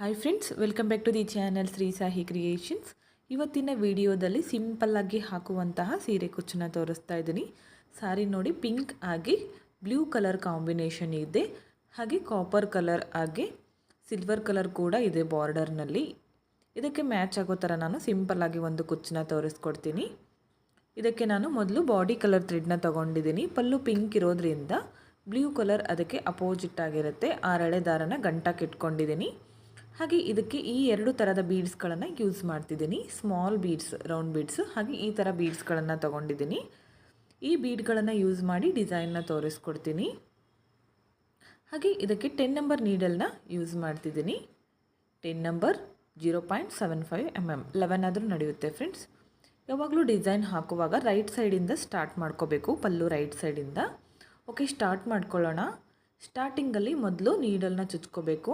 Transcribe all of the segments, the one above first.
Hi friends welcome back to the channel Shri Sahi creations ಇವತ್ತಿನ ವಿಡಿಯೋದಲ್ಲಿ ಸಿಂಪಲ್ಲಾಗಿ ಹಾಕುವಂತಹ ಸೀರೆ ಕುಚ್ಚನ್ನ ತೋರಿಸ್ತಾ ಇದ್ದೀನಿ. ಸಾರಿ ನೋಡಿ ಪಿಂಕ್ ಆಗಿ ಬ್ಲೂ ಕಲರ್ ಕಾಂಬಿನೇಷನ್ ಇದೆ. ಹಾಗೆ ಕಾಪರ್ ಕಲರ್ ಆಗಿ ಸಿಲ್ವರ್ ಕಲರ್ ಕೂಡ ಇದೆ ಬಾರ್ಡರ್ನಲ್ಲಿ ಇದಕ್ಕೆ ಮ್ಯಾಚ್ ಆಗೋ ಥರ ನಾನು ಸಿಂಪಲ್ಲಾಗಿ ಒಂದು ಕುಚ್ಚನ್ನ ತೋರಿಸ್ಕೊಡ್ತೀನಿ. ಇದಕ್ಕೆ ನಾನು ಮೊದಲು ಬಾಡಿ ಕಲರ್ ಥ್ರೆಡ್ನ ತೊಗೊಂಡಿದ್ದೀನಿ. ಪಲ್ಲು ಪಿಂಕ್ ಇರೋದ್ರಿಂದ ಬ್ಲೂ ಕಲರ್ ಅದಕ್ಕೆ ಅಪೋಸಿಟ್ ಆಗಿರುತ್ತೆ. ಆರಳೆ ದಾರನ ಗಂಟಕ್ಕೆ ಇಟ್ಕೊಂಡಿದ್ದೀನಿ. ಹಾಗೆ ಇದಕ್ಕೆ ಈ ಎರಡು ಥರದ ಬೀಡ್ಸ್ಗಳನ್ನು ಯೂಸ್ ಮಾಡ್ತಿದ್ದೀನಿ. ಸ್ಮಾಲ್ ಬೀಡ್ಸ್ ರೌಂಡ್ ಬೀಡ್ಸ್ ಹಾಗೆ ಈ ಥರ ಬೀಡ್ಸ್ಗಳನ್ನು ತೊಗೊಂಡಿದ್ದೀನಿ. ಈ ಬೀಡ್ಗಳನ್ನು ಯೂಸ್ ಮಾಡಿ ಡಿಸೈನ್ನ ತೋರಿಸ್ಕೊಡ್ತೀನಿ. ಹಾಗೆ ಇದಕ್ಕೆ ಟೆನ್ ನಂಬರ್ ನೀಡಲ್ನ ಯೂಸ್ ಮಾಡ್ತಿದ್ದೀನಿ. Ten number zero point seven five M M eleven ಆದರೂ ನಡೆಯುತ್ತೆ ಫ್ರೆಂಡ್ಸ್ ಯಾವಾಗಲೂ ಡಿಸೈನ್ ಹಾಕುವಾಗ ರೈಟ್ ಸೈಡಿಂದ ಸ್ಟಾರ್ಟ್ ಮಾಡ್ಕೋಬೇಕು, ಪಲ್ಲು ರೈಟ್ ಸೈಡಿಂದ ಓಕೆ ಸ್ಟಾರ್ಟ್ ಮಾಡ್ಕೊಳ್ಳೋಣ. ಸ್ಟಾರ್ಟಿಂಗಲ್ಲಿ ಮೊದಲು ನೀಡಲ್ನ ಚುಚ್ಕೋಬೇಕು.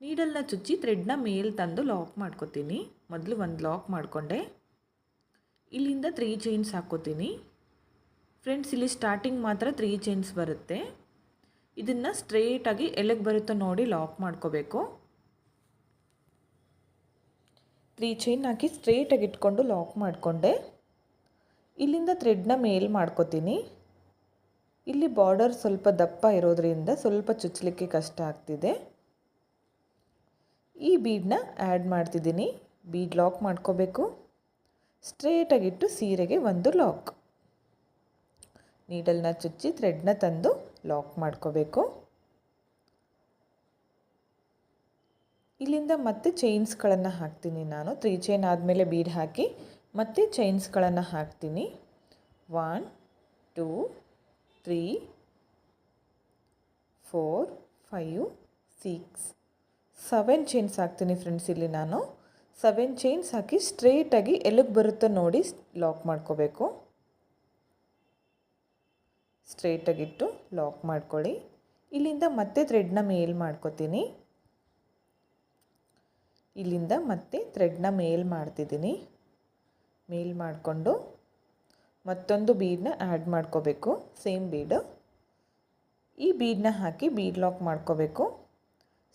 ನೀಡಲ್ನ ಚುಚ್ಚಿ ಥ್ರೆಡ್ನ ಮೇಲ್ ತಂದು ಲಾಕ್ ಮಾಡ್ಕೋತೀನಿ. ಮೊದಲು ಒಂದು ಲಾಕ್ ಮಾಡಿಕೊಂಡೆ. ಇಲ್ಲಿಂದ ತ್ರೀ ಚೈನ್ಸ್ ಹಾಕ್ಕೋತೀನಿ. ಫ್ರೆಂಡ್ಸ್ ಇಲ್ಲಿ ಸ್ಟಾರ್ಟಿಂಗ್ ಮಾತ್ರ ತ್ರೀ ಚೈನ್ಸ್ ಬರುತ್ತೆ. ಇದನ್ನು ಸ್ಟ್ರೇಟಾಗಿ ಎಲೆಗೆ ಬರುತ್ತೋ ನೋಡಿ ಲಾಕ್ ಮಾಡ್ಕೋಬೇಕು. ತ್ರೀ ಚೈನ್ ಹಾಕಿ ಸ್ಟ್ರೇಟಾಗಿ ಇಟ್ಕೊಂಡು ಲಾಕ್ ಮಾಡಿಕೊಂಡೆ. ಇಲ್ಲಿಂದ ಥ್ರೆಡ್ನ ಮೇಲ್ ಮಾಡ್ಕೋತೀನಿ. ಇಲ್ಲಿ ಬಾರ್ಡರ್ ಸ್ವಲ್ಪ ದಪ್ಪ ಇರೋದ್ರಿಂದ ಸ್ವಲ್ಪ ಚುಚ್ಚಲಿಕ್ಕೆ ಕಷ್ಟ ಆಗ್ತಿದೆ. ಈ ಬೀಡನ್ನ ಆ್ಯಡ್ ಮಾಡ್ತಿದ್ದೀನಿ. ಬೀಡ್ ಲಾಕ್ ಮಾಡ್ಕೋಬೇಕು. ಸ್ಟ್ರೇಟಾಗಿಟ್ಟು ಸೀರೆಗೆ ಒಂದು ಲಾಕ್ ನೀಡಲ್ನ ಚುಚ್ಚಿ ಥ್ರೆಡ್ನ ತಂದು ಲಾಕ್ ಮಾಡ್ಕೋಬೇಕು. ಇಲ್ಲಿಂದ ಮತ್ತೆ ಚೈನ್ಸ್ಗಳನ್ನು ಹಾಕ್ತೀನಿ ನಾನು. ತ್ರೀ ಚೈನ್ ಆದಮೇಲೆ ಬೀಡ್ ಹಾಕಿ ಮತ್ತೆ ಚೈನ್ಸ್ಗಳನ್ನು ಹಾಕ್ತೀನಿ. One two three four five six seven chains ಹಾಕ್ತೀನಿ ಫ್ರೆಂಡ್ಸ್ ಇಲ್ಲಿ ನಾನು. ಸೆವೆನ್ ಚೈನ್ಸ್ ಹಾಕಿ ಸ್ಟ್ರೇಟಾಗಿ ಎಲ್ಲಿಗೆ ಬರುತ್ತೋ ನೋಡಿ ಲಾಕ್ ಮಾಡ್ಕೋಬೇಕು. ಸ್ಟ್ರೇಟಾಗಿಟ್ಟು ಲಾಕ್ ಮಾಡ್ಕೊಳ್ಳಿ. ಇಲ್ಲಿಂದ ಮತ್ತೆ ಥ್ರೆಡ್ನ ಮೇಲ್ ಮಾಡ್ಕೋತೀನಿ. ಇಲ್ಲಿಂದ ಮತ್ತೆ ಥ್ರೆಡ್ನ ಮೇಲ್ ಮಾಡ್ತಿದ್ದೀನಿ. ಮೇಲ್ ಮಾಡಿಕೊಂಡು ಮತ್ತೊಂದು ಬೀಡನ್ನ ಆ್ಯಡ್ ಮಾಡ್ಕೋಬೇಕು ಸೇಮ್ ಬೀಡು ಈ ಬೀಡನ್ನ ಹಾಕಿ ಬೀಡ್ ಲಾಕ್ ಮಾಡ್ಕೋಬೇಕು.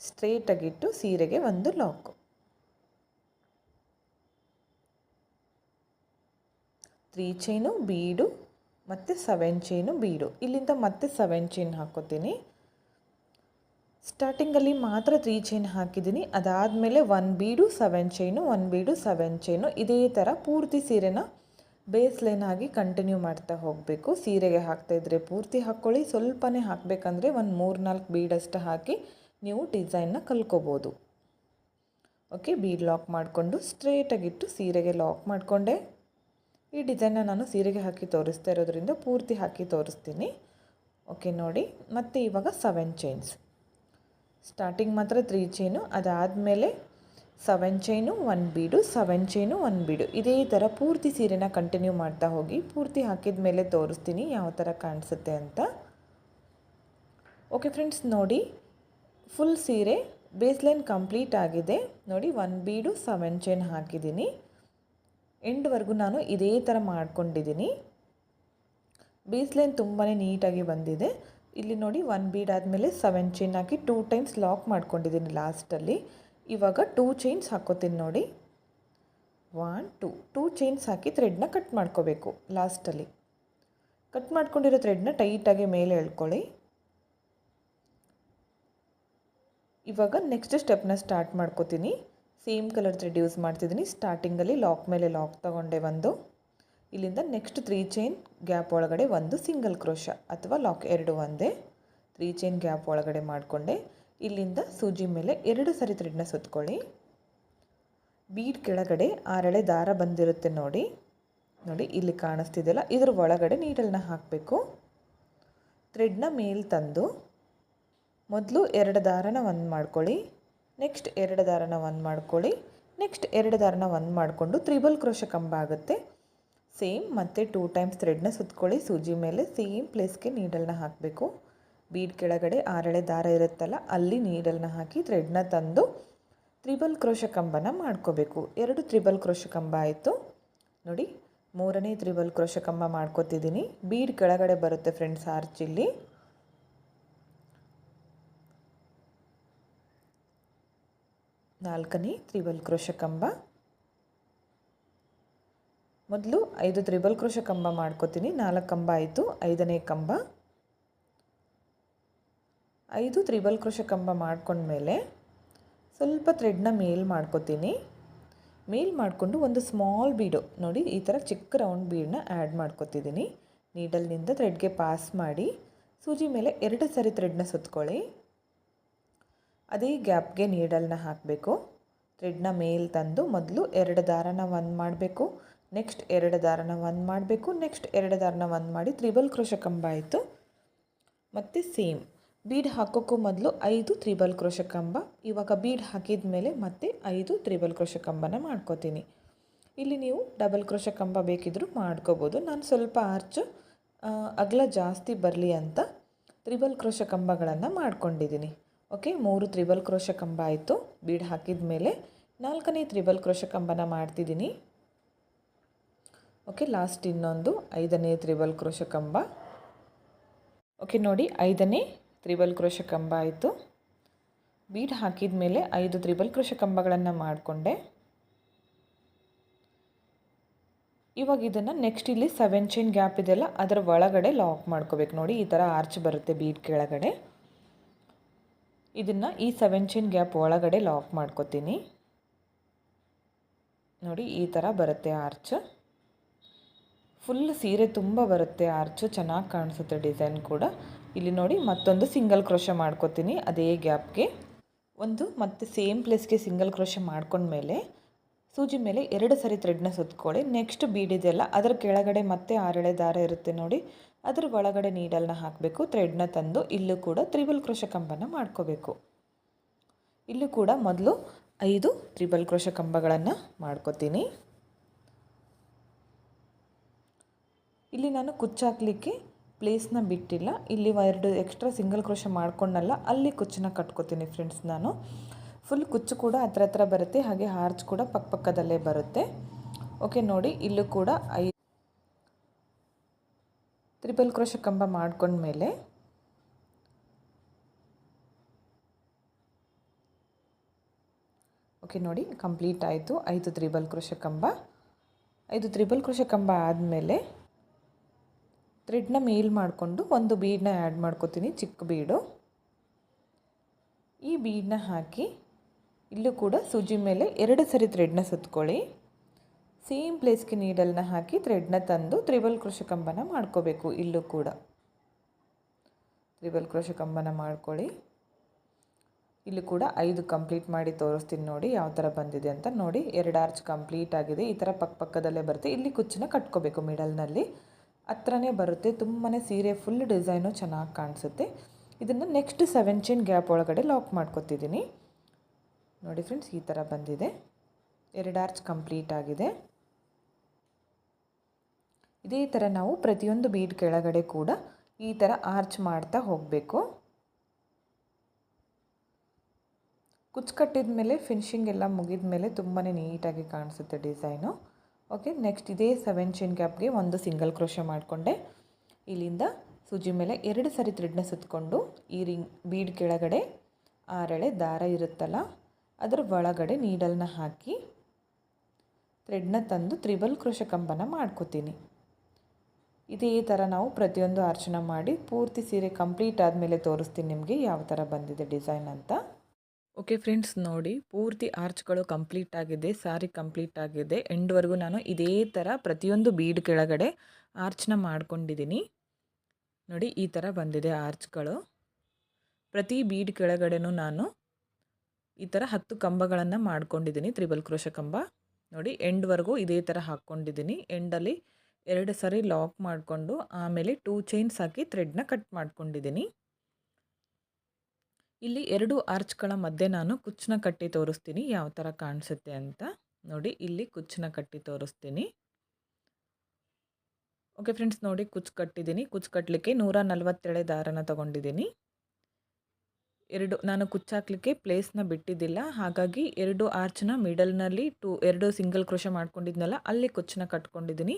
ಸ್ಟ್ರೇಟಾಗಿಟ್ಟು ಸೀರೆಗೆ ಒಂದು ಲಾಕು. ತ್ರೀ ಚೈನು ಬೀಡು, ಮತ್ತು ಸೆವೆನ್ ಚೈನು ಬೀಡು. ಇಲ್ಲಿಂದ ಮತ್ತೆ ಸೆವೆನ್ ಚೈನ್ ಹಾಕೋತೀನಿ. ಸ್ಟಾರ್ಟಿಂಗಲ್ಲಿ ಮಾತ್ರ ತ್ರೀ ಚೈನ್ ಹಾಕಿದ್ದೀನಿ. ಅದಾದಮೇಲೆ one bead, seven chain, one bead, seven chain. ಇದೇ ಥರ ಪೂರ್ತಿ ಸೀರೆನ ಬೇಸ್ ಲೈನ್ ಆಗಿ ಕಂಟಿನ್ಯೂ ಮಾಡ್ತಾ ಹೋಗಬೇಕು. ಸೀರೆಗೆ ಹಾಕ್ತಾಯಿದ್ರೆ ಪೂರ್ತಿ ಹಾಕ್ಕೊಳ್ಳಿ ಸ್ವಲ್ಪನೇ ಹಾಕಬೇಕಂದ್ರೆ ಒಂದು ಮೂರು ನಾಲ್ಕು ಬೀಡಷ್ಟು ಹಾಕಿ ನೀವು ಡಿಸೈನ್ನ ಕಲ್ಕೋಬೋದು. ಓಕೆ, ಬೀಡ್ ಲಾಕ್ ಮಾಡಿಕೊಂಡು ಸ್ಟ್ರೇಟಾಗಿಟ್ಟು ಸೀರೆಗೆ ಲಾಕ್ ಮಾಡಿಕೊಂಡೆ. ಈ ಡಿಸೈನ್ನ ನಾನು ಸೀರೆಗೆ ಹಾಕಿ ತೋರಿಸ್ತಾ ಇರೋದ್ರಿಂದ ಪೂರ್ತಿ ಹಾಕಿ ತೋರಿಸ್ತೀನಿ. ಓಕೆ, ನೋಡಿ, ಮತ್ತು ಇವಾಗ ಸೆವೆನ್ ಚೈನ್ಸ್ ಸ್ಟಾರ್ಟಿಂಗ್ ಮಾತ್ರ ತ್ರೀ ಚೈನು ಅದಾದಮೇಲೆ seven chain one bead seven chain one bead ಇದೇ ಥರ ಪೂರ್ತಿ ಸೀರೆನ ಕಂಟಿನ್ಯೂ ಮಾಡ್ತಾ ಹೋಗಿ ಪೂರ್ತಿ ಹಾಕಿದ ಮೇಲೆ ತೋರಿಸ್ತೀನಿ ಯಾವ ಥರ ಕಾಣಿಸುತ್ತೆ ಅಂತ. ಓಕೆ ಫ್ರೆಂಡ್ಸ್ ನೋಡಿ ಫುಲ್ ಸೀರೆ, ಬೇಸ್ಲೈನ್ ಕಂಪ್ಲೀಟ್ ಆಗಿದೆ. ನೋಡಿ ಒನ್ ಬೀಡು ಸೆವೆನ್ ಚೈನ್ ಹಾಕಿದ್ದೀನಿ. ಎಂಡ್ವರೆಗೂ ನಾನು ಇದೇ ಥರ ಮಾಡ್ಕೊಂಡಿದ್ದೀನಿ. ಬೇಸ್ಲೈನ್ ತುಂಬಾ ನೀಟಾಗಿ ಬಂದಿದೆ. ಇಲ್ಲಿ ನೋಡಿ ಒನ್ ಬೀಡ್ ಆದಮೇಲೆ ಸೆವೆನ್ ಚೈನ್ ಹಾಕಿ ಟೂ ಟೈಮ್ಸ್ ಲಾಕ್ ಮಾಡ್ಕೊಂಡಿದ್ದೀನಿ ಲಾಸ್ಟಲ್ಲಿ ಇವಾಗ ಟೂ ಚೈನ್ಸ್ ಹಾಕೋತೀನಿ ನೋಡಿ. ಒನ್ ಟೂ ಟೂ ಚೈನ್ಸ್ ಹಾಕಿ ಥ್ರೆಡ್ನ ಕಟ್ ಮಾಡ್ಕೋಬೇಕು ಲಾಸ್ಟಲ್ಲಿ ಕಟ್ ಮಾಡ್ಕೊಂಡಿರೋ ಥ್ರೆಡ್ನ ಟೈಟಾಗಿ ಮೇಲೆ ಎಳ್ಕೊಳ್ಳಿ. ಇವಾಗ ನೆಕ್ಸ್ಟ್ ಸ್ಟೆಪ್ನ ಸ್ಟಾರ್ಟ್ ಮಾಡ್ಕೋತೀನಿ. ಸೇಮ್ ಕಲರ್ ಥ್ರೆಡ್ ಯೂಸ್ ಮಾಡ್ತಿದ್ದೀನಿ. ಸ್ಟಾರ್ಟಿಂಗಲ್ಲಿ ಲಾಕ್ ಮೇಲೆ ಲಾಕ್ ತಗೊಂಡೆ ಒಂದು. ಇಲ್ಲಿಂದ ನೆಕ್ಸ್ಟ್ ತ್ರೀ ಚೈನ್ ಗ್ಯಾಪ್ ಒಳಗಡೆ ಒಂದು ಸಿಂಗಲ್ ಕ್ರೋಶ ಅಥವಾ ಲಾಕ್ ಎರಡು ಒಂದೇ. ತ್ರೀ ಚೈನ್ ಗ್ಯಾಪ್ ಒಳಗಡೆ ಮಾಡಿಕೊಂಡೆ. ಇಲ್ಲಿಂದ ಸೂಜಿ ಮೇಲೆ ಎರಡು ಸರಿ ಥ್ರೆಡ್ನ ಸುತ್ಕೊಳ್ಳಿ. ಬೀಡ್ ಕೆಳಗಡೆ ಆರಳೆ ದಾರ ಬಂದಿರುತ್ತೆ ನೋಡಿ. ನೋಡಿ, ಇಲ್ಲಿ ಕಾಣಿಸ್ತಿದೆಯಲ್ಲ? ಇದ್ರ ಒಳಗಡೆ ನೀಡಲ್ನ ಹಾಕಬೇಕು. ಥ್ರೆಡ್ನ ಮೇಲೆ ತಂದು ಮೊದಲು ಎರಡು ದಾರನ ಒಂದು ಮಾಡ್ಕೊಳ್ಳಿ. ನೆಕ್ಸ್ಟ್ ಎರಡು ದಾರನ ಒಂದು ಮಾಡ್ಕೊಳ್ಳಿ. ನೆಕ್ಸ್ಟ್ ಎರಡು ದಾರನ ಒಂದು ಮಾಡಿಕೊಂಡು ತ್ರಿಬಲ್ ಕ್ರೋಶ ಕಂಬ ಆಗುತ್ತೆ. ಸೇಮ್ ಮತ್ತು ಟೂ ಟೈಮ್ಸ್ ಥ್ರೆಡ್ನ ಸುತ್ಕೊಳ್ಳಿ. ಸೂಜಿ ಮೇಲೆ ಸೇಮ್ ಪ್ಲೇಸ್ಗೆ ನೀಡಲ್ನ ಹಾಕಬೇಕು. ಬೀಡ್ ಕೆಳಗಡೆ ಆರಳೆ ದಾರ ಇರುತ್ತಲ್ಲ, ಅಲ್ಲಿ ನೀಡಲ್ನ ಹಾಕಿ ಥ್ರೆಡ್ನ ತಂದು ತ್ರಿಬಲ್ ಕ್ರೋಶ ಕಂಬನ ಮಾಡ್ಕೋಬೇಕು. ಎರಡು ತ್ರಿಬಲ್ ಕ್ರೋಶ ಕಂಬ ಆಯಿತು. ನೋಡಿ, ಮೂರನೇ ತ್ರಿಬಲ್ ಕ್ರೋಶ ಕಂಬ ಮಾಡ್ಕೋತಿದ್ದೀನಿ. ಬೀಡ್ ಕೆಳಗಡೆ ಬರುತ್ತೆ ಫ್ರೆಂಡ್ಸ್, ಆರ್ಚ್ ನಾಲ್ಕನೇ ತ್ರಿಬಲ್ ಕ್ರೋಶ ಕಂಬ ಮೊದಲು ಐದು ತ್ರಿಬಲ್ ಕ್ರೋಶ ಕಂಬ ಮಾಡ್ಕೋತೀನಿ. ನಾಲ್ಕು ಕಂಬ ಆಯಿತು, ಐದನೇ ಕಂಬ. ಐದು ತ್ರಿಬಲ್ ಕ್ರೋಶ ಕಂಬ ಮಾಡ್ಕೊಂಡ್ಮೇಲೆ ಸ್ವಲ್ಪ ಥ್ರೆಡ್ನ ಮೇಲ್ ಮಾಡ್ಕೋತೀನಿ. ಮೇಲ್ ಮಾಡಿಕೊಂಡು ಒಂದು ಸ್ಮಾಲ್ ಬೀಡು ನೋಡಿ ಈ ಥರ ಚಿಕ್ಕ ರೌಂಡ್ ಬೀಡನ್ನ ಆ್ಯಡ್ ಮಾಡ್ಕೋತಿದ್ದೀನಿ. ನೀಡಲ್ನಿಂದ ಥ್ರೆಡ್ಗೆ ಪಾಸ್ ಮಾಡಿ, ಸೂಜಿ ಮೇಲೆ ಎರಡು ಸರಿ ಥ್ರೆಡ್ನ ಸುತ್ಕೊಳ್ಳಿ. ಅದೇ ಗ್ಯಾಪ್ಗೆ ನೀಡಲ್ನ ಹಾಕಬೇಕು. ಥ್ರೆಡ್ನ ಮೇಲ್ ತಂದು ಮೊದಲು ಎರಡು ದಾರನ ಒಂದು ಮಾಡಬೇಕು. ನೆಕ್ಸ್ಟ್ ಎರಡು ದಾರನ ಒಂದು ಮಾಡಬೇಕು. ನೆಕ್ಸ್ಟ್ ಎರಡು ದಾರನ ಒಂದು ಮಾಡಿ ತ್ರಿಬಲ್ ಕ್ರೋಶ ಕಂಬ ಆಯಿತು. ಮತ್ತು ಸೇಮ್. ಬೀಡ್ ಹಾಕೋಕ್ಕೂ ಮೊದಲು ಐದು ತ್ರಿಬಲ್ ಕ್ರೋಶ ಕಂಬ ಇವಾಗ ಬೀಡ್ ಹಾಕಿದ ಮೇಲೆ ಮತ್ತೆ ಐದು ತ್ರಿಬಲ್ ಕ್ರೋಶ ಕಂಬನ ಮಾಡ್ಕೋತೀನಿ. ಇಲ್ಲಿ ನೀವು ಡಬಲ್ ಕ್ರೋಶ ಕಂಬ ಬೇಕಿದ್ದರೂ ಮಾಡ್ಕೋಬೋದು. ನಾನು ಸ್ವಲ್ಪ ಆರ್ಚು ಅಗಲ ಜಾಸ್ತಿ ಬರಲಿ ಅಂತ ತ್ರಿಬಲ್ ಕ್ರೋಶ ಕಂಬಗಳನ್ನು ಮಾಡ್ಕೊಂಡಿದ್ದೀನಿ ಓಕೆ, ಮೂರು ತ್ರಿಬಲ್ ಕ್ರೋಶ ಕಂಬ ಆಯಿತು. ಬೀಡ್ ಹಾಕಿದ ಮೇಲೆ ನಾಲ್ಕನೇ ತ್ರಿಬಲ್ ಕ್ರೋಶ ಕಂಬನ ಮಾಡ್ತಿದ್ದೀನಿ. ಓಕೆ, ಲಾಸ್ಟ್ ಇನ್ನೊಂದು ಐದನೇ ತ್ರಿಬಲ್ ಕ್ರೋಶ ಕಂಬ. ಓಕೆ, ನೋಡಿ, ಐದನೇ ತ್ರಿಬಲ್ ಕ್ರೋಶ ಕಂಬ ಆಯಿತು. ಬೀಡ್ ಹಾಕಿದ ಮೇಲೆ ಐದು ತ್ರಿಬಲ್ ಕ್ರೋಶ ಕಂಬಗಳನ್ನು ಮಾಡಿಕೊಂಡೆ. ಇವಾಗ ಇದನ್ನು ನೆಕ್ಸ್ಟ್ ಇಲ್ಲಿ ಸೆವೆನ್ ಚೈನ್ ಗ್ಯಾಪ್ ಇದೆಯಲ್ಲ, ಅದರ ಒಳಗಡೆ ಲಾಕ್ ಮಾಡ್ಕೋಬೇಕು. ನೋಡಿ, ಈ ಥರ ಆರ್ಚ್ ಬರುತ್ತೆ ಬೀಡ್ ಕೆಳಗಡೆ. ಇದನ್ನು ಈ ಸೆವೆನ್ ಚೈನ್ ಗ್ಯಾಪ್ ಒಳಗಡೆ ಲಾಕ್ ಮಾಡ್ಕೋತೀನಿ. ನೋಡಿ, ಈ ಥರ ಬರುತ್ತೆ ಆರ್ಚ್ ಫುಲ್ ಸೀರೆ ತುಂಬ ಬರುತ್ತೆ ಆರ್ಚು ಚೆನ್ನಾಗಿ ಕಾಣಿಸುತ್ತೆ ಡಿಸೈನ್ ಕೂಡ. ಇಲ್ಲಿ ನೋಡಿ, ಮತ್ತೊಂದು ಸಿಂಗಲ್ ಕ್ರೋಶ ಮಾಡ್ಕೋತೀನಿ, ಅದೇ ಗ್ಯಾಪ್ಗೆ ಒಂದು ಮತ್ತು ಸೇಮ್ ಪ್ಲೇಸ್ಗೆ ಸಿಂಗಲ್ ಕ್ರೋಶ ಮಾಡ್ಕೊಂಡ್ಮೇಲೆ ಸೂಜಿ ಮೇಲೆ ಎರಡು ಸರಿ ಥ್ರೆಡ್ನ ಸುತ್ಕೊಳ್ಳಿ. ನೆಕ್ಸ್ಟ್ ಬೀಡಿದೆಲ್ಲ ಅದರ ಕೆಳಗಡೆ ಮತ್ತೆ ಆರಳೆ ದಾರ ಇರುತ್ತೆ ನೋಡಿ. ಅದರ ಒಳಗಡೆ ನೀಡಲ್ನ ಹಾಕಬೇಕು. ಥ್ರೆಡ್ನ ತಂದು ಇಲ್ಲೂ ಕೂಡ ತ್ರಿಬಲ್ ಕ್ರೋಶ ಕಂಬನ ಮಾಡ್ಕೋಬೇಕು. ಇಲ್ಲೂ ಕೂಡ ಮೊದಲು ಐದು ತ್ರಿಬಲ್ ಕ್ರೋಶ ಕಂಬಗಳನ್ನು ಮಾಡ್ಕೋತೀನಿ. ಇಲ್ಲಿ ನಾನು ಕುಚ್ಚಾಕ್ಲಿಕ್ಕೆ ಪ್ಲೇಸ್ನ ಬಿಟ್ಟಿಲ್ಲ. ಇಲ್ಲಿ ಎರಡು ಎಕ್ಸ್ಟ್ರಾ ಸಿಂಗಲ್ ಕ್ರೋಶ ಮಾಡ್ಕೊಂಡಲ್ಲ, ಅಲ್ಲಿ ಕುಚ್ಚನ್ನ ಕಟ್ಕೋತೀನಿ ಫ್ರೆಂಡ್ಸ್ ನಾನು. ಫುಲ್ ಕುಚ್ಚು ಕೂಡ ಹತ್ರ ಹತ್ರ ಬರುತ್ತೆ. ಹಾಗೆ ಹಾರ್ಚ್ ಕೂಡ ಪಕ್ಕಪಕ್ಕದಲ್ಲೇ ಬರುತ್ತೆ. ಓಕೆ ನೋಡಿ, ಇಲ್ಲೂ ಕೂಡ ಐ ತ್ರಿಬಲ್ ಕ್ರೋಶ ಕಂಬ ಮಾಡ್ಕೊಂಡ್ಮೇಲೆ ಓಕೆ ನೋಡಿ ಕಂಪ್ಲೀಟ್ ಆಯಿತು. ಐದು ತ್ರಿಬಲ್ ಕ್ರೋಶ ಕಂಬ. ಐದು ತ್ರಿಬಲ್ ಕ್ರೋಶ ಕಂಬ ಆದಮೇಲೆ ಥ್ರೆಡ್ನ ಮೇಲ್ ಮಾಡಿಕೊಂಡು ಒಂದು ಬೀಡನ್ನ ಆ್ಯಡ್ ಮಾಡ್ಕೋತೀನಿ, ಚಿಕ್ಕ ಬೀಡು ಈ ಬೀಡನ್ನ ಹಾಕಿ ಇಲ್ಲೂ ಕೂಡ ಸೂಜಿ ಮೇಲೆ ಎರಡು ಸರಿ ಥ್ರೆಡ್ನ ಸುತ್ಕೊಳ್ಳಿ. ಸೇಮ್ ಪ್ಲೇಸ್ಗೆ ನೀಡಲ್ನ ಹಾಕಿ ಥ್ರೆಡ್ನ ತಂದು ತ್ರಿಬಲ್ ಕೃಷಿ ಕಂಬನ ಮಾಡ್ಕೋಬೇಕು ಇಲ್ಲೂ ಕೂಡ. ತ್ರಿಬಲ್ ಕೃಷಿ ಕಂಬನ ಮಾಡ್ಕೊಳ್ಳಿ. ಇಲ್ಲೂ ಕೂಡ ಐದು ಕಂಪ್ಲೀಟ್ ಮಾಡಿ ತೋರಿಸ್ತೀನಿ ನೋಡಿ ಯಾವ ಥರ ಬಂದಿದೆ ಅಂತ ನೋಡಿ. ಎರಡು ಆರ್ಚ್ ಕಂಪ್ಲೀಟ್ ಆಗಿದೆ. ಈ ಥರ ಪಕ್ಕ ಪಕ್ಕದಲ್ಲೇ ಬರುತ್ತೆ. ಇಲ್ಲಿ ಕುಚ್ಚನ್ನ ಕಟ್ಕೋಬೇಕು ಮಿಡಲ್ನಲ್ಲಿ ಹತ್ರನೇ ಬರುತ್ತೆ. ತುಂಬಾ ಸೀರೆ ಫುಲ್ ಡಿಸೈನು ಚೆನ್ನಾಗಿ ಕಾಣಿಸುತ್ತೆ. ಇದನ್ನು ನೆಕ್ಸ್ಟ್ ಸೆವೆನ್ ಚೈನ್ ಗ್ಯಾಪ್ ಒಳಗಡೆ ಲಾಕ್ ಮಾಡ್ಕೊತಿದ್ದೀನಿ. ನೋಡಿ ಫ್ರೆಂಡ್ಸ್ ಈ ಥರ ಬಂದಿದೆ. ಎರಡು ಆರ್ಚ್ ಕಂಪ್ಲೀಟ್ ಆಗಿದೆ. ಇದೇ ಥರ ನಾವು ಪ್ರತಿಯೊಂದು ಬೀಡ್ ಕೆಳಗಡೆ ಕೂಡ ಈ ಥರ ಆರ್ಚ್ ಮಾಡ್ತಾ ಹೋಗಬೇಕು. ಕುಚ್ಚು ಕಟ್ಟಿದ ಮೇಲೆ ಫಿನಿಶಿಂಗ್ ಎಲ್ಲ ಮುಗಿದ ಮೇಲೆ ತುಂಬಾ ನೀಟಾಗಿ ಕಾಣಿಸುತ್ತೆ ಡಿಸೈನು ಓಕೆ ನೆಕ್ಸ್ಟ್ ಇದೇ ಸೆವೆನ್ ಚೈನ್ ಗ್ಯಾಪ್ಗೆ ಒಂದು ಸಿಂಗಲ್ ಕ್ರೋಶೆ ಮಾಡಿಕೊಂಡೆ. ಇಲ್ಲಿಂದ ಸೂಜಿ ಮೇಲೆ ಎರಡು ಸರಿ ತ್ರೆಡ್ನ ಸುತ್ತಕೊಂಡು ಈ ರಿಂಗ್ ಬೀಡ್ ಕೆಳಗಡೆ ಆರೆಳೆ ದಾರ ಇರುತ್ತಲ್ಲ ಅದರ ಒಳಗಡೆ ನೀಡಲ್ನ ಹಾಕಿ ಥ್ರೆಡ್ನ ತಂದು ತ್ರಿಬಲ್ ಕೃಷ ಕಂಬನ ಮಾಡ್ಕೋತೀನಿ. ಇದೇ ಥರ ನಾವು ಪ್ರತಿಯೊಂದು ಅರ್ಚನ ಮಾಡಿ ಪೂರ್ತಿ ಸೀರೆ ಕಂಪ್ಲೀಟ್ ಆದಮೇಲೆ ತೋರಿಸ್ತೀನಿ ನಿಮಗೆ ಯಾವ ಥರ ಬಂದಿದೆ ಡಿಸೈನ್ ಅಂತ. ಓಕೆ ಫ್ರೆಂಡ್ಸ್ ನೋಡಿ ಪೂರ್ತಿ ಆರ್ಚ್ಗಳು ಕಂಪ್ಲೀಟ್ ಆಗಿದೆ ಸಾರಿ ಕಂಪ್ಲೀಟ್ ಆಗಿದೆ. ಎಂಡ್ವರೆಗೂ ನಾನು ಇದೇ ಥರ ಪ್ರತಿಯೊಂದು ಬೀಡ್ ಕೆಳಗಡೆ ಆರ್ಚ್ನ ಮಾಡ್ಕೊಂಡಿದ್ದೀನಿ ನೋಡಿ ಈ ಥರ ಬಂದಿದೆ ಆರ್ಚ್ಗಳು ಪ್ರತಿ ಬೀಡ್ ಕೆಳಗಡೆನೂ ನಾನು ಈ ಥರ ಹತ್ತು ಕಂಬಗಳನ್ನು ಮಾಡ್ಕೊಂಡಿದ್ದೀನಿ ತ್ರಿಬಲ್ ಕ್ರೋಶ ಕಂಬ. ನೋಡಿ, ಎಂಡ್ವರೆಗೂ ಇದೇ ಥರ ಹಾಕ್ಕೊಂಡಿದ್ದೀನಿ ಎಂಡಲ್ಲಿ ಎರಡು ಸರಿ ಲಾಕ್ ಮಾಡಿಕೊಂಡು, ಆಮೇಲೆ ಟೂ ಚೈನ್ಸ್ ಹಾಕಿ ಥ್ರೆಡ್ನ ಕಟ್ ಮಾಡ್ಕೊಂಡಿದ್ದೀನಿ ಇಲ್ಲಿ ಎರಡು ಆರ್ಚ್ಗಳ ಮಧ್ಯೆ ನಾನು ಕುಚ್ಚನ್ನ ಕಟ್ಟಿ ತೋರಿಸ್ತೀನಿ, ಯಾವ ಥರ ಕಾಣಿಸುತ್ತೆ ಅಂತ. ನೋಡಿ, ಇಲ್ಲಿ ಕುಚ್ಚನ್ನ ಕಟ್ಟಿ ತೋರಿಸ್ತೀನಿ. ಓಕೆ, ಫ್ರೆಂಡ್ಸ್, ನೋಡಿ ಕುಚ್ಚು ಕಟ್ಟಿದ್ದೀನಿ ಕುಚ್ಚು ಕಟ್ಟಲಿಕ್ಕೆ ನೂರ ನಲ್ವತ್ತೇಳೆ ದಾರನ ತೊಗೊಂಡಿದ್ದೀನಿ ಎರಡು ನಾನು ಕುಚ್ಚಾಕ್ಲಿಕ್ಕೆ ಪ್ಲೇಸ್ನ ಬಿಟ್ಟಿದ್ದಿಲ್ಲ. ಹಾಗಾಗಿ ಎರಡು ಆರ್ಚ್ನ ಮಿಡಲ್ನಲ್ಲಿ ಟು ಎರಡು ಸಿಂಗಲ್ ಕ್ರೋಶ ಮಾಡ್ಕೊಂಡಿದ್ನಲ್ಲ, ಅಲ್ಲಿ ಕುಚ್ಚನ್ನ ಕಟ್ಕೊಂಡಿದ್ದೀನಿ.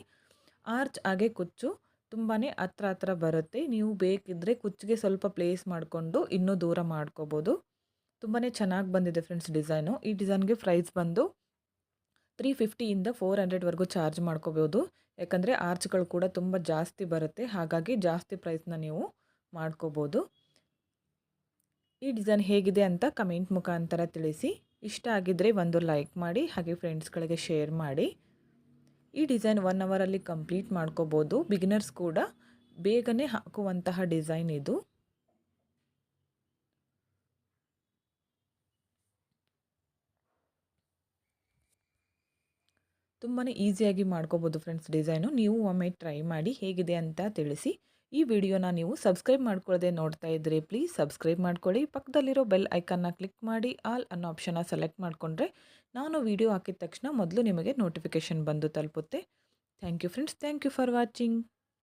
ಆರ್ಚ್ ಹಾಗೆ ಕುಚ್ಚು ತುಂಬಾ ಹತ್ರ ಹತ್ರ ಬರುತ್ತೆ. ನೀವು ಬೇಕಿದ್ದರೆ ಕುಚ್ಚಿಗೆ ಸ್ವಲ್ಪ ಪ್ಲೇಸ್ ಮಾಡಿಕೊಂಡು ಇನ್ನೂ ದೂರ ಮಾಡ್ಕೋಬೋದು. ತುಂಬಾ ಚೆನ್ನಾಗಿ ಬಂದಿದೆ ಫ್ರೆಂಡ್ಸ್ ಡಿಸೈನು ಈ ಡಿಸೈನ್ಗೆ ಪ್ರೈಸ್ ಬಂದು ತ್ರೀ ಫಿಫ್ಟಿಯಿಂದ ಫೋರ್ ಹಂಡ್ರೆಡ್ವರೆಗೂ ಚಾರ್ಜ್ ಮಾಡ್ಕೋಬೋದು. ಯಾಕಂದರೆ ಆರ್ಚ್ಗಳು ಕೂಡ ತುಂಬ ಜಾಸ್ತಿ ಬರುತ್ತೆ. ಹಾಗಾಗಿ ಜಾಸ್ತಿ ಪ್ರೈಸ್ನ ನೀವು ಮಾಡ್ಕೋಬೋದು. ಈ ಡಿಸೈನ್ ಹೇಗಿದೆ ಅಂತ ಕಮೆಂಟ್ ಮುಖಾಂತರ ತಿಳಿಸಿ. ಇಷ್ಟ ಆಗಿದ್ದರೆ ಒಂದು ಲೈಕ್ ಮಾಡಿ, ಹಾಗೆ ಫ್ರೆಂಡ್ಸ್ಗಳಿಗೆ ಶೇರ್ ಮಾಡಿ. ಈ ಡಿಸೈನ್ ಒನ್ ಅವರಲ್ಲಿ ಕಂಪ್ಲೀಟ್ ಮಾಡ್ಕೋಬೋದು. ಬಿಗಿನರ್ಸ್ ಕೂಡ ಬೇಗನೆ ಹಾಕುವಂತಹ ಡಿಸೈನ್ ಇದು. ತುಂಬಾ ಈಸಿಯಾಗಿ ಮಾಡ್ಕೋಬೋದು ಫ್ರೆಂಡ್ಸ್ ಡಿಸೈನು. ನೀವು ಒಮ್ಮೆ ಟ್ರೈ ಮಾಡಿ ಹೇಗಿದೆ ಅಂತ ತಿಳಿಸಿ. ಈ ವಿಡಿಯೋನ ನೀವು ಸಬ್ಸ್ಕ್ರೈಬ್ ಮಾಡ್ಕೊಳ್ಳದೆ ನೋಡ್ತಾ ಇದ್ದರೆ ಪ್ಲೀಸ್ ಸಬ್ಸ್ಕ್ರೈಬ್ ಮಾಡ್ಕೊಳ್ಳಿ. ಪಕ್ಕದಲ್ಲಿರೋ ಬೆಲ್ ಐಕನ್ನ ಕ್ಲಿಕ್ ಮಾಡಿ, ಆಲ್ ಅನ್ನೋ ಆಪ್ಷನ್ನ ಸೆಲೆಕ್ಟ್ ಮಾಡಿಕೊಂಡ್ರೆ ನಾನು ವಿಡಿಯೋ ಹಾಕಿದ ತಕ್ಷಣ ಮೊದಲು ನಿಮಗೆ ನೋಟಿಫಿಕೇಶನ್ ಬಂದು ತಲುಪುತ್ತೆ. Thank you friends, thank you for watching.